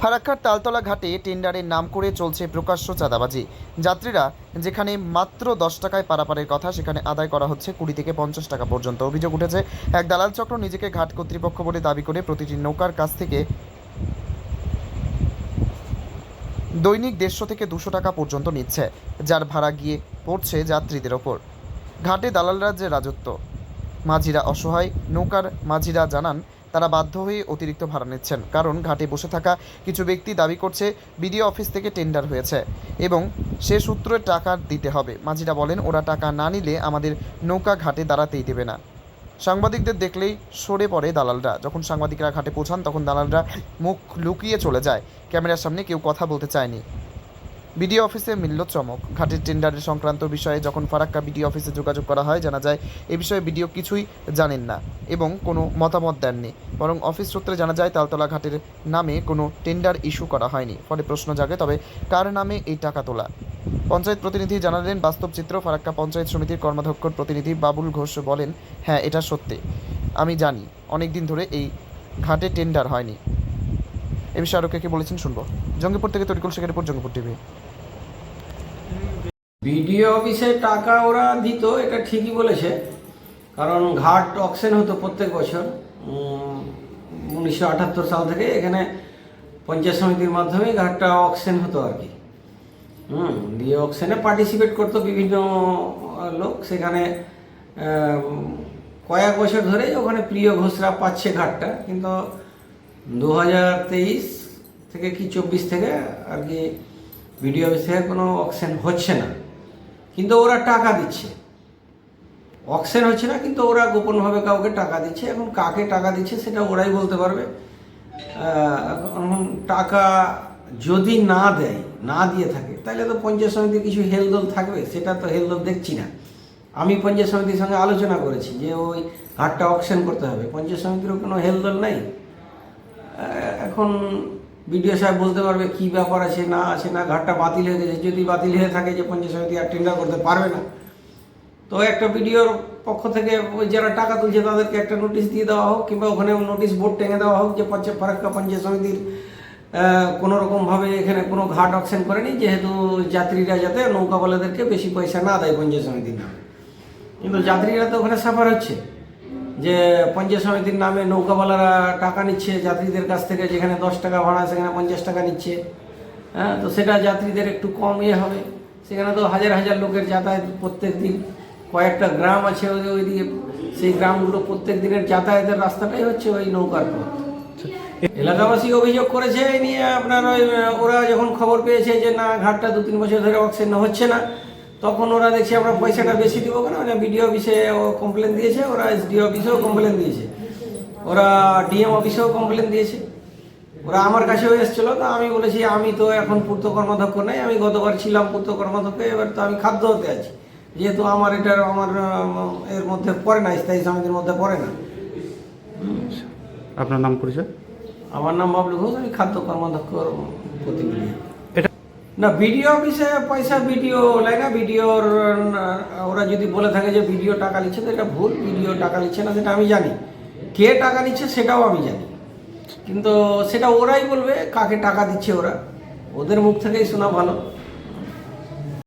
ফারাক্কার তালতলা ঘাটে টেন্ডারের নাম করে চলছে প্রকাশ্য চাঁদাবাজি। যাত্রীরা যেখানে মাত্র দশ টাকায় পারাপারের কথা, সেখানে আদায় করা হচ্ছে কুড়ি থেকে পঞ্চাশ টাকা পর্যন্ত। অভিযোগ উঠেছে, এক দালাল চক্র নিজেকে ঘাট কর্তৃপক্ষ বলে দাবি করে প্রতিটি নৌকার কাছ থেকে দৈনিক দেড়শো থেকে দুশো টাকা পর্যন্ত নিচ্ছে, যার ভাড়া গিয়ে পড়ছে যাত্রীদের ওপর। ঘাটে দালালরা যে রাজত্ব। মাঝিরা অসহায়, নৌকার মাঝিরা জানান তারা বাধ্য হয়ে অতিরিক্ত ভাড়া নিচ্ছেন। কারণ ঘাটে বসে থাকা কিছু ব্যক্তি দাবি করছে, বিডিও অফিস থেকে টেন্ডার হয়েছে এবং সে সূত্রে টাকা দিতে হবে। মাঝিরা বলেন, ওরা টাকা না নিলে আমাদের নৌকা ঘাটে দাঁড়াতেই দেবে না। সাংবাদিকদের দেখলেই সরে পড়ে দালালরা। যখন সাংবাদিকরা ঘাটে পৌঁছান, তখন দালালরা মুখ লুকিয়ে চলে যায়। ক্যামেরার সামনে কেউ কথা বলতে চায়নি। বিডিও অফিসে মিলল চমক। ঘাটের টেন্ডারের সংক্রান্ত বিষয়ে যখন ফারাক্কা বিডিও অফিসে যোগাযোগ করা হয়, জানা যায় এ বিষয়ে বিডিও কিছুই জানেন না এবং কোনো মতামত দেননি। বরং অফিস সূত্রে জানা যায়, তালতলা ঘাটের নামে কোনো টেন্ডার ইস্যু করা হয়নি। ফলে প্রশ্ন জাগে, তবে কার নামে এই টাকা তোলা? পঞ্চায়েত প্রতিনিধি জানালেন, বাস্তব চিত্র ফারাক্কা পঞ্চায়েত সমিতির কর্মাধ্যক্ষর প্রতিনিধি বাবুল ঘোষ বলেন হ্যাঁ এটা সত্যি। আমি জানি অনেক দিন ধরে এই ঘাটে টেন্ডার হয়নি। এ বিষয়ে আরও কে কে বলেছেন শুনব। জঙ্গিপুর থেকে তরিকুল শেখের উপর জঙ্গিপুর টিভি। বিডিও অফিসে টাকা ওরা দিত, এটা ঠিকই বলেছে। কারণ ঘাট অকশন হতো প্রত্যেক বছর। উনিশশো আটাত্তর সাল থেকে এখানে পঞ্চায়েত সমিতির মাধ্যমে ঘাটটা অকশন হতো আর কি। হুম, দিয়ে অকশনে পার্টিসিপেট করতো বিভিন্ন লোক। সেখানে কয়েক বছর ধরে ওখানে প্রিয় ঘোষরা পাচ্ছে ঘাটটা। কিন্তু দু হাজার তেইশ থেকে কি চব্বিশ থেকে আর কি বিডিও অফিসে কোনো অকশন হচ্ছে না। কিন্তু ওরা টাকা দিচ্ছে। অকশন হচ্ছে না, কিন্তু ওরা গোপনভাবে কাউকে টাকা দিচ্ছে। এখন কাকে টাকা দিচ্ছে সেটা ওরাই বলতে পারবে। এখন টাকা যদি না দেয়, না দিয়ে থাকে, তাহলে তো পঞ্চায়েত সমিতির কিছু হেলদোল থাকবে, সেটা তো হেলদোল দেখছি না। আমি পঞ্চায়েত সমিতির সঙ্গে আলোচনা করেছি যে ওই ঘাটটা অকশন করতে হবে। পঞ্চায়েত সমিতিরও কোনো হেলদোল নেই। এখন বিডিও সাহেব বলতে পারবে কি ব্যাপার আছে, না আছে, না ঘাটটা বাতিল হয়ে গেছে। যদি বাতিল হয়ে থাকে যে পঞ্চায়েত সমিতি আর টেন্ডার করতে পারবে না। তো একটা বিডিওর পক্ষ থেকে যারা টাকা তুলছে তাদেরকে একটা নোটিশ দিয়ে দেওয়া হোক কিংবা ওখানে নোটিশ বোর্ড টেঙে দেওয়া হোক যে পঞ্চায়েত ফারাক্কা পঞ্চায়েত সমিতির কোনো রকমভাবে এখানে কোনো ঘাট অকশন করেনি, যেহেতু যাত্রীরা যাতে নৌকাওয়ালাদেরকে বেশি পয়সা না দেয় পঞ্চায়েত সমিতির কিন্তু যাত্রীরা তো ওখানে সাফার হচ্ছে। যে পঞ্চায়েত সমিতির নামে নৌকাওয়ালারা টাকা নিচ্ছে, যাত্রীদের কাছ থেকে যেখানে দশ টাকা ভাড়া, সেখানে পঞ্চাশ টাকা নিচ্ছে। হ্যাঁ তো সেটা যাত্রীদের একটু কম ইয়ে হবে। সেখানে তো হাজার হাজার লোকের যাতায়াত প্রত্যেক দিন কয়েকটা গ্রাম আছে ওই ওইদিকে। সেই গ্রামগুলো প্রত্যেক দিনের যাতায়াতের রাস্তাটাই হচ্ছে ওই নৌকার পথ। এলাকাবাসী অভিযোগ করেছে, এই নিয়ে আপনার ওই, ওরা যখন খবর পেয়েছে যে না, ঘাটটা দু তিন বছর ধরে অক্সিজেন হচ্ছে না তখন ওরা দেখছে আমরা পয়সাটা বেশি দিব কেন? মানে বিডিও অফিসে কমপ্লেন দিয়েছে ওরা এসডিও অফিসেও কমপ্লেন দিয়েছে। ওরা ডিএম অফিসেও কমপ্লেন দিয়েছে। ওরা আমার কাছেও এসেছিল তো আমি বলেছি আমি তো এখন পূর্ত কর্মাধ্যক্ষ নাই আমি গতবার ছিলাম পূর্ত কর্মাধ্যক্ষ এবার তো আমি খাদ্য হতে আছি। যেহেতু আমার এটা আমার এর মধ্যে পড়ে না স্থায়ী সমিতির মধ্যে পড়ে না। আপনার নাম পরিচয়? আমার নাম বাবলু ঘোষ আমি খাদ্য কর্মাধ্যক্ষ প্রতিনিধি। না বিডিও অফিসে পয়সা বিডিও লাগে না বিডিওর ওরা যদি বলে থাকে যে বিডিও টাকা নিচ্ছে, তো এটা ভুল ভিডিও টাকা নিচ্ছে না, সেটা আমি জানি। কে টাকা নিচ্ছে সেটাও আমি জানি। কিন্তু সেটা ওরাই বলবে, কাকে টাকা দিচ্ছে ওরা। ওদের মুখ থেকেই শোনা ভালো।